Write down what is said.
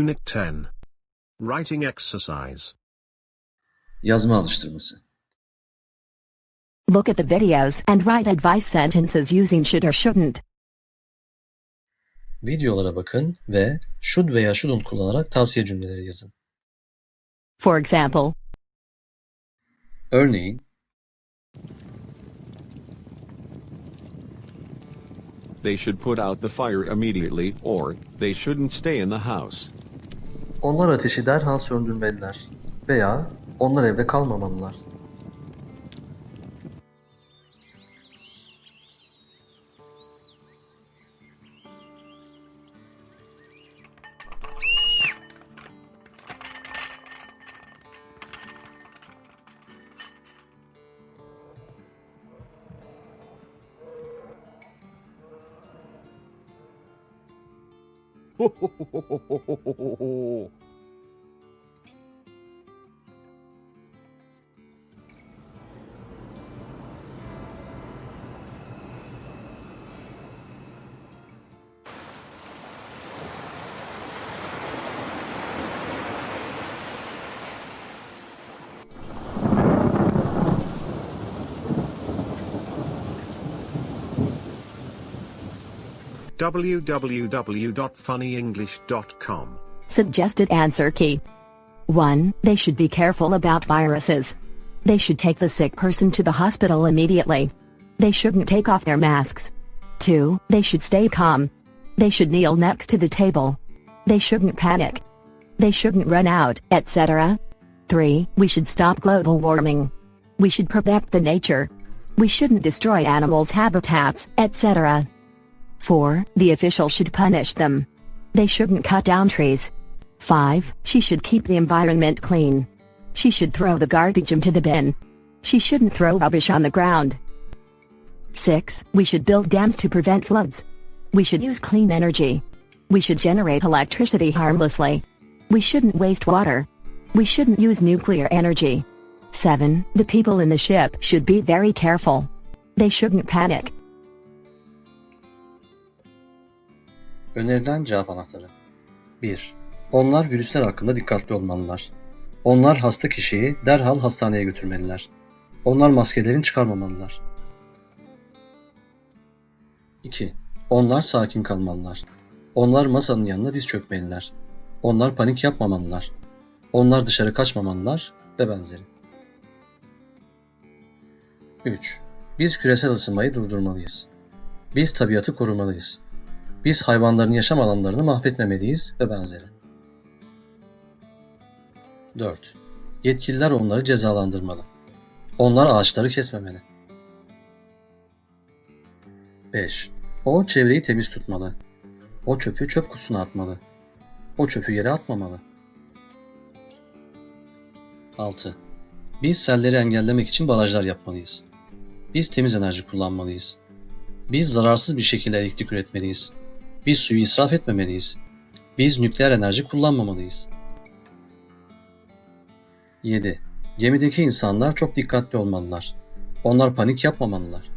Unit 10. Writing exercise. Yazma alıştırması. Look at the videos and write advice sentences using should or shouldn't. Videolara bakın ve should veya shouldn't kullanarak tavsiye cümleleri yazın. For example, Örneğin, They should put out the fire immediately, or they shouldn't stay in the house. Onlar ateşi derhal söndürmeliler veya onlar evde kalmamalılar. www.funnyenglish.com. suggested answer key. 1. They should be careful about viruses. They should take the sick person to the hospital immediately. They shouldn't take off their masks. 2. They should stay calm. They should kneel next to the table. They shouldn't panic. They shouldn't run out, etc. 3. We should stop global warming. We should protect the nature. We shouldn't destroy animals' habitats, etc. 4. The official should punish them. They shouldn't cut down trees. 5. She should keep the environment clean. She should throw the garbage into the bin. She shouldn't throw rubbish on the ground. 6. We should build dams to prevent floods. We should use clean energy. We should generate electricity harmlessly. We shouldn't waste water. We shouldn't use nuclear energy. 7. The people in the ship should be very careful. They shouldn't panic. Önerilen cevap anahtarı. 1. Onlar virüsler hakkında dikkatli olmalılar. Onlar hasta kişiyi derhal hastaneye götürmeliler. Onlar maskelerini çıkarmamalılar. 2. Onlar sakin kalmalılar. Onlar masanın yanına diz çökmeliler. Onlar panik yapmamalılar. Onlar dışarı kaçmamalılar ve benzeri. 3. Biz küresel ısınmayı durdurmalıyız. Biz tabiatı korumalıyız. Biz hayvanların yaşam alanlarını mahvetmemeliyiz ve benzeri. 4. Yetkililer onları cezalandırmalı. Onlar ağaçları kesmemeli. 5. O çevreyi temiz tutmalı. O çöpü çöp kutusuna atmalı. O çöpü yere atmamalı. 6. Biz selleri engellemek için barajlar yapmalıyız. Biz temiz enerji kullanmalıyız. Biz zararsız bir şekilde elektrik üretmeliyiz. Biz suyu israf etmemeliyiz. Biz nükleer enerji kullanmamalıyız. 7. Gemideki insanlar çok dikkatli olmalılar. Onlar panik yapmamalılar.